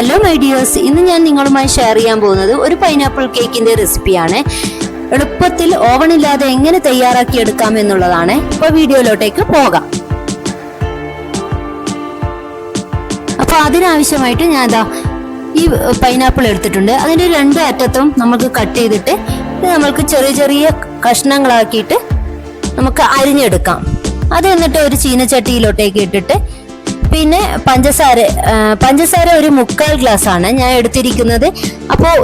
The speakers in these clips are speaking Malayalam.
ഹലോ മൈ ഇന്ന് ഞാൻ നിങ്ങളുമായി ഷെയർ ചെയ്യാൻ പോകുന്നത് ഒരു പൈനാപ്പിൾ കേക്കിന്റെ റെസിപ്പിയാണ് എളുപ്പത്തിൽ ഓവൺ ഇല്ലാതെ എങ്ങനെ തയ്യാറാക്കി എടുക്കാം എന്നുള്ളതാണ്. ഇപ്പൊ വീഡിയോയിലോട്ടേക്ക് പോകാം. അപ്പൊ അതിനാവശ്യമായിട്ട് ഞാൻ ദാ ഈ പൈനാപ്പിൾ എടുത്തിട്ടുണ്ട്. അതിന്റെ രണ്ട് അറ്റത്തും നമുക്ക് കട്ട് ചെയ്തിട്ട് നമ്മൾക്ക് ചെറിയ ചെറിയ കഷ്ണങ്ങളാക്കിയിട്ട് നമുക്ക് അരിഞ്ഞെടുക്കാം. അത് എന്നിട്ട് ഒരു ചീനച്ചട്ടിയിലോട്ടേക്ക് ഇട്ടിട്ട് പിന്നെ പഞ്ചസാര പഞ്ചസാര ഒരു മുക്കാൽ ഗ്ലാസ് ആണ് ഞാൻ എടുത്തിരിക്കുന്നത്. അപ്പോൾ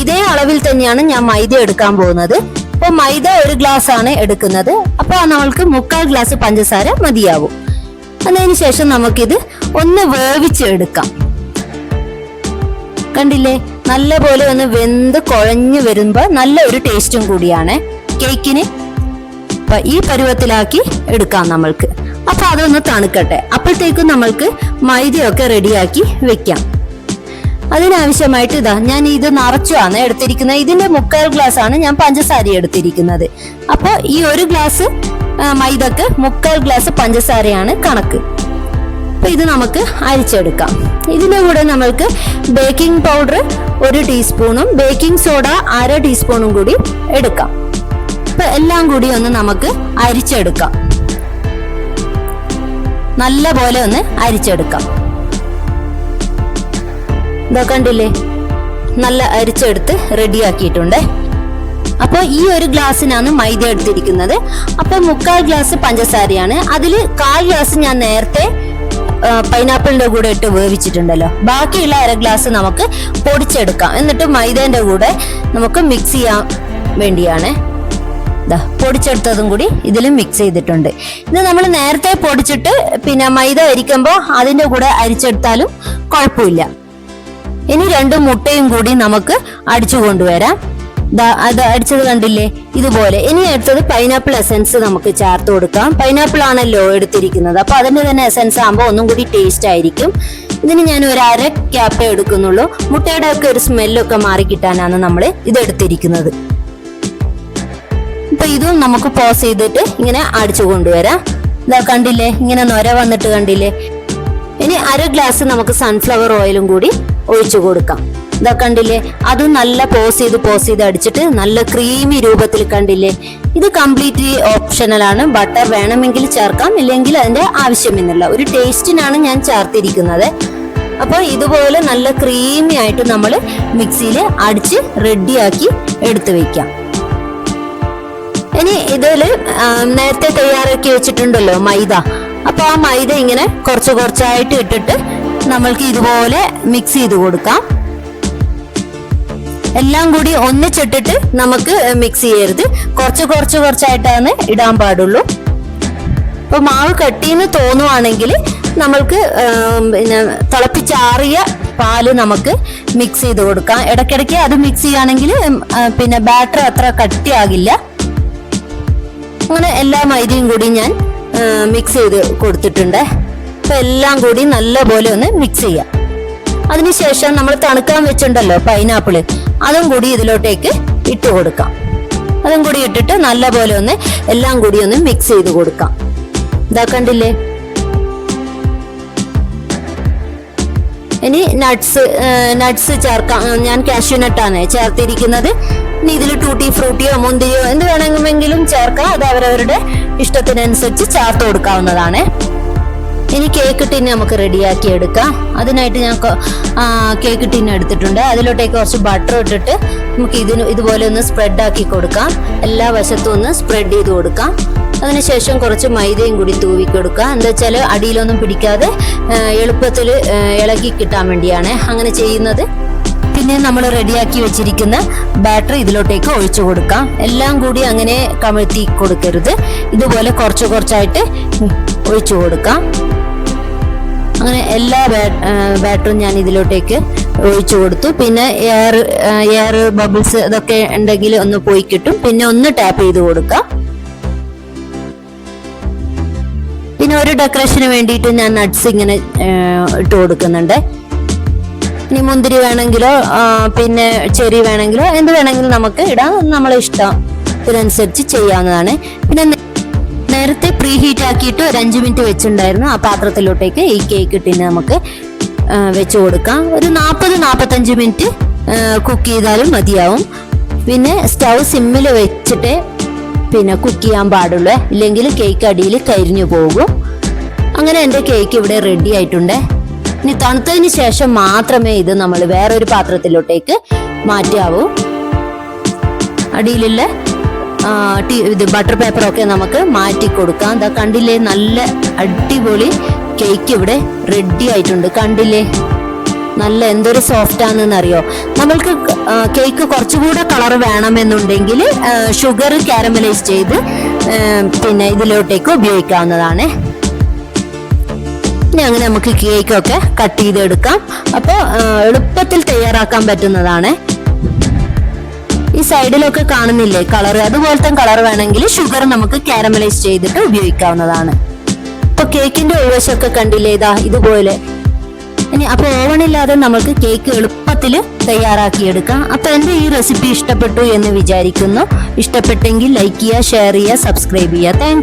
ഇതേ അളവിൽ തന്നെയാണ് ഞാൻ മൈദ എടുക്കാൻ പോകുന്നത്. അപ്പോൾ മൈദ ഒരു ഗ്ലാസ് ആണ് എടുക്കുന്നത്. അപ്പോൾ നമ്മൾക്ക് മുക്കാൽ ഗ്ലാസ് പഞ്ചസാര മതിയാവും. അതിന് ശേഷം നമുക്കിത് ഒന്ന് വേവിച്ച് എടുക്കാം കണ്ടില്ലേ? നല്ല പോലെ ഒന്ന് വെന്ത് കുഴഞ്ഞു വരുമ്പോൾ നല്ല ഒരു ടേസ്റ്റും കൂടിയാണ് കേക്കിന്. ഈ പരുവത്തിലാക്കി എടുക്കാം നമ്മൾക്ക്. അതൊന്ന് തണുക്കട്ടെ. അപ്പോഴത്തേക്കും നമ്മൾക്ക് മൈദയൊക്കെ റെഡിയാക്കി വെക്കാം. അതിനാവശ്യമായിട്ട് ഇതാ ഞാൻ ഇത് നിറച്ചുമാണ് എടുത്തിരിക്കുന്നത്. ഇതിന്റെ മുക്കാൽ ഗ്ലാസ് ആണ് ഞാൻ പഞ്ചസാര എടുത്തിരിക്കുന്നത്. അപ്പോൾ ഈ ഒരു ഗ്ലാസ് മൈദക്ക് മുക്കാൽ ഗ്ലാസ് പഞ്ചസാരയാണ് കണക്ക്. അപ്പൊ ഇത് നമുക്ക് അരിച്ചെടുക്കാം. ഇതിന്റെ കൂടെ നമ്മൾക്ക് ബേക്കിംഗ് പൗഡർ ഒരു ടീസ്പൂണും ബേക്കിംഗ് സോഡ അര ടീസ്പൂണും കൂടി എടുക്കാം. അപ്പൊ എല്ലാം കൂടി ഒന്ന് നമുക്ക് അരിച്ചെടുക്കാം. നല്ല പോലെ ഒന്ന് അരിച്ചെടുക്കാം. ഇതാ കണ്ടില്ലേ? നല്ല അരിച്ചെടുത്ത് റെഡിയാക്കിയിട്ടുണ്ട് അപ്പോൾ ഈ ഒരു ഗ്ലാസ്സിനാണ് മൈദ എടുത്തിരിക്കുന്നത്. അപ്പോൾ മുക്കാൽ ഗ്ലാസ് പഞ്ചസാരയാണ്. അതിൽ കാൽ ഗ്ലാസ് ഞാൻ നേരത്തെ പൈനാപ്പിളിന്റെ കൂടെ ഇട്ട് വേവിച്ചിട്ടുണ്ടല്ലോ. ബാക്കിയുള്ള അര ഗ്ലാസ് നമുക്ക് പൊടിച്ചെടുക്കാം. എന്നിട്ട് മൈദേന്റെ കൂടെ നമുക്ക് മിക്സ് ചെയ്യാൻ വേണ്ടിയാണ്. ദാ പൊടിച്ചെടുത്തതും കൂടി ഇതിലും മിക്സ് ചെയ്തിട്ടുണ്ട്. ഇത് നമ്മൾ നേരത്തെ പൊടിച്ചിട്ട് പിന്നെ മൈദ അരിക്കുമ്പോൾ അതിന്റെ കൂടെ അരിച്ചെടുത്താലും കുഴപ്പമില്ല. ഇനി രണ്ട് മുട്ടയും കൂടി നമുക്ക് അടിച്ചു കൊണ്ടുവരാം. അത് അടിച്ചത് കണ്ടില്ലേ? ഇതുപോലെ. ഇനി എടുത്തത് പൈനാപ്പിൾ എസൻസ് നമുക്ക് ചേർത്ത് കൊടുക്കാം. പൈനാപ്പിൾ ആണല്ലോ എടുത്തിരിക്കുന്നത്. അപ്പോൾ അതിന്റെ തന്നെ എസൻസ് ആകുമ്പോൾ ഒന്നും കൂടി ടേസ്റ്റ് ആയിരിക്കും. ഇതിന് ഞാൻ ഒരു അര ക്യാപ്പേ എടുക്കുന്നുള്ളൂ. മുട്ടയുടെ ഒക്കെ ഒരു സ്മെല്ലൊക്കെ മാറി കിട്ടാനാണ് നമ്മൾ ഇത് എടുത്തിരിക്കുന്നത്. ഇപ്പൊ ഇതും നമുക്ക് പോസ് ചെയ്തിട്ട് ഇങ്ങനെ അടിച്ചു കൊണ്ടുവരാം. ഇതാ കണ്ടില്ലേ ഇങ്ങനെ നൊര വന്നിട്ട് കണ്ടില്ലേ? ഇനി അര ഗ്ലാസ് നമുക്ക് സൺഫ്ലവർ ഓയിലും കൂടി ഒഴിച്ചു കൊടുക്കാം. ഇതാ കണ്ടില്ലേ അതും നല്ല പോസ് ചെയ്ത് പോസ് ചെയ്ത് അടിച്ചിട്ട് നല്ല ക്രീമി രൂപത്തിൽ കണ്ടില്ലേ? ഇത് കംപ്ലീറ്റ്ലി ഓപ്ഷണൽ ആണ്. ബട്ടർ വേണമെങ്കിൽ ചേർക്കാം ഇല്ലെങ്കിൽ അതിന്റെ ആവശ്യമെന്നില്ല. ഒരു ടേസ്റ്റിനാണ് ഞാൻ ചേർത്തിരിക്കുന്നത്. അപ്പോൾ ഇതുപോലെ നല്ല ക്രീമി ആയിട്ട് നമ്മൾ മിക്സിയിൽ അടിച്ച് റെഡിയാക്കി എടുത്തു വെക്കാം. ഇനി ഇതിൽ നേരത്തെ തയ്യാറാക്കി വെച്ചിട്ടുണ്ടല്ലോ മൈദ. അപ്പോൾ ആ മൈദ ഇങ്ങനെ കുറച്ച് കുറച്ചായിട്ട് ഇട്ടിട്ട് നമ്മൾക്ക് ഇതുപോലെ മിക്സ് ചെയ്ത് കൊടുക്കാം. എല്ലാം കൂടി ഒന്നിച്ചിട്ടിട്ട് നമുക്ക് മിക്സ് ചെയ്യരുത്. കുറച്ച് കുറച്ച് കുറച്ചായിട്ടാണ് ഇടാൻ പാടുള്ളൂ. അപ്പോൾ മാവ് കട്ടിന്ന് തോന്നുവാണെങ്കിൽ നമ്മൾക്ക് പിന്നെ തിളപ്പിച്ചാറിയ പാൽ നമുക്ക് മിക്സ് ചെയ്ത് കൊടുക്കാം. ഇടയ്ക്കിടയ്ക്ക് അത് മിക്സ് ചെയ്യുകയാണെങ്കിൽ പിന്നെ ബാറ്റർ അത്ര കട്ടിയാകില്ല. അങ്ങനെ എല്ലാ മൈദയും കൂടി ഞാൻ മിക്സ് ചെയ്ത് കൊടുത്തിട്ടുണ്ട്. അപ്പൊ എല്ലാം കൂടി നല്ലപോലെ ഒന്ന് മിക്സ് ചെയ്യാം. അതിനുശേഷം നമ്മൾ തണുക്കാൻ വെച്ചിട്ടുണ്ടല്ലോ പൈനാപ്പിൾ അതും കൂടി ഇതിലോട്ടേക്ക് ഇട്ട് കൊടുക്കാം. അതും കൂടി ഇട്ടിട്ട് നല്ലപോലെ ഒന്ന് എല്ലാം കൂടി ഒന്ന് മിക്സ് ചെയ്ത് കൊടുക്കാം. ഇതാ കണ്ടില്ലേ? ഇനി നട്ട്സ് നട്ട്സ് ചേർക്കാം. ഞാൻ കാഷ്യൂ നട്ടാണ് ചേർത്തിരിക്കുന്നത്. ഇതിൽ ടൂട്ടി ഫ്രൂട്ടിയോ മുന്തിരിയോ എന്ത് വേണമെങ്കിലും ചേർക്കാം. അത് അവരവരുടെ ഇഷ്ടത്തിനനുസരിച്ച് ചേർത്ത് കൊടുക്കാവുന്നതാണ്. ഇനി കേക്ക് ടിന്ന് നമുക്ക് റെഡിയാക്കി എടുക്കാം. അതിനായിട്ട് ഞാൻ കേക്ക് ടിന്ന് എടുത്തിട്ടുണ്ട്. അതിലോട്ടേക്ക് കുറച്ച് ബട്ടർ ഇട്ടിട്ട് നമുക്ക് ഇതിന് ഇതുപോലെ ഒന്ന് സ്പ്രെഡ് ആക്കി കൊടുക്കാം. എല്ലാ വശത്തും ഒന്ന് സ്പ്രെഡ് ചെയ്ത് കൊടുക്കാം. അതിനുശേഷം കുറച്ച് മൈദയും കൂടി തൂവി കൊടുക്കുക എന്താ വെച്ചാൽ അടിയിലൊന്നും പിടിക്കാതെ എളുപ്പത്തിൽ ഇളകി കിട്ടാൻ വേണ്ടിയാണ് അങ്ങനെ ചെയ്യുന്നത്. പിന്നെ നമ്മൾ റെഡിയാക്കി വെച്ചിരിക്കുന്ന ബാറ്ററി ഇതിലോട്ടേക്ക് ഒഴിച്ചു കൊടുക്കാം. എല്ലാം കൂടി അങ്ങനെ കമഴ്ത്തി കൊടുക്കരുത്. ഇതുപോലെ കുറച്ച് കുറച്ചായിട്ട് ഒഴിച്ചു കൊടുക്കാം. അങ്ങനെ എല്ലാ ബാറ്ററും ഞാൻ ഇതിലോട്ടേക്ക് ഒഴിച്ചു കൊടുത്തു. പിന്നെ എയർ എയർ ബബിൾസ് ഇതൊക്കെ ഉണ്ടെങ്കിൽ ഒന്ന് പോയി കിട്ടും. പിന്നെ ഒന്ന് ടാപ്പ് ചെയ്ത് കൊടുക്കാം. പിന്നെ ഒരു ഡെക്കറേഷന് വേണ്ടിയിട്ട് ഞാൻ നട്ട്സ് ഇങ്ങനെ ഇട്ട് കൊടുക്കുന്നുണ്ട്. ഇനി മുന്തിരി വേണമെങ്കിലോ പിന്നെ ചെറി വേണമെങ്കിലോ എന്ത് വേണമെങ്കിലും നമുക്ക് ഇടാം. നമ്മളെ ഇഷ്ടം. ഇതിനനുസരിച്ച് ചെയ്യാവുന്നതാണ്. പിന്നെ നേരത്തെ പ്രീ ഹീറ്റ് ആക്കിയിട്ട് ഒരു അഞ്ച് മിനിറ്റ് വെച്ചിട്ടുണ്ടായിരുന്നു. ആ പാത്രത്തിലോട്ടേക്ക് ഈ കേക്ക് ഇട്ടിന് നമുക്ക് വെച്ച് കൊടുക്കാം. ഒരു നാൽപ്പത് നാൽപ്പത്തഞ്ച് മിനിറ്റ് കുക്ക് ചെയ്താലും മതിയാവും. പിന്നെ സ്റ്റൗ സിമ്മിൽ വെച്ചിട്ട് പിന്നെ കുക്ക് ചെയ്യാൻ പാടുള്ളൂ. ഇല്ലെങ്കിൽ കേക്ക് അടിയിൽ കരിഞ്ഞു പോകും. അങ്ങനെ എന്റെ കേക്ക് ഇവിടെ റെഡി ആയിട്ടുണ്ട്. ഇനി തണുത്തതിന് ശേഷം മാത്രമേ ഇത് നമ്മൾ വേറൊരു പാത്രത്തിലോട്ടേക്ക് മാറ്റാവൂ അടിയിലുള്ള ഇത് ബട്ടർ പേപ്പറൊക്കെ നമുക്ക് മാറ്റി കൊടുക്കാം എന്താ കണ്ടില്ലേ നല്ല അടിപൊളി കേക്ക് ഇവിടെ റെഡി ആയിട്ടുണ്ട്. കണ്ടില്ലേ? നല്ല എന്തൊരു സോഫ്റ്റ് ആണെന്ന് അറിയോ നമ്മൾക്ക് കേക്ക് കുറച്ചുകൂടെ കളർ വേണമെന്നുണ്ടെങ്കിൽ ഷുഗർ കാരമലൈസ് ചെയ്ത് പിന്നെ ഇതിലോട്ടേക്ക് ഉപയോഗിക്കാവുന്നതാണ്. ഇനി അങ്ങനെ നമുക്ക് കേക്കൊക്കെ കട്ട് ചെയ്തെടുക്കാം. അപ്പോൾ എളുപ്പത്തിൽ തയ്യാറാക്കാൻ പറ്റുന്നതാണ്. ഈ സൈഡിലൊക്കെ കാണുന്നില്ലേ കളർ അതുപോലത്തെ കളർ വേണമെങ്കിൽ ഷുഗർ നമുക്ക് കാരമലൈസ് ചെയ്തിട്ട് ഉപയോഗിക്കാവുന്നതാണ്. അപ്പൊ കേക്കിന്റെ ഒഴിവശമൊക്കെ കണ്ടില്ലേ ഇതാ ഇതുപോലെ. ഇനി അപ്പൊ ഓവണില്ലാതെ നമുക്ക് കേക്ക് എളുപ്പത്തിൽ തയ്യാറാക്കിയെടുക്കാം. അപ്പൊ എന്റെ ഈ റെസിപ്പി ഇഷ്ടപ്പെട്ടു എന്ന് വിചാരിക്കുന്നു. ഇഷ്ടപ്പെട്ടെങ്കിൽ ലൈക്ക് ചെയ്യുക ഷെയർ ചെയ്യുക സബ്സ്ക്രൈബ് ചെയ്യുക. താങ്ക്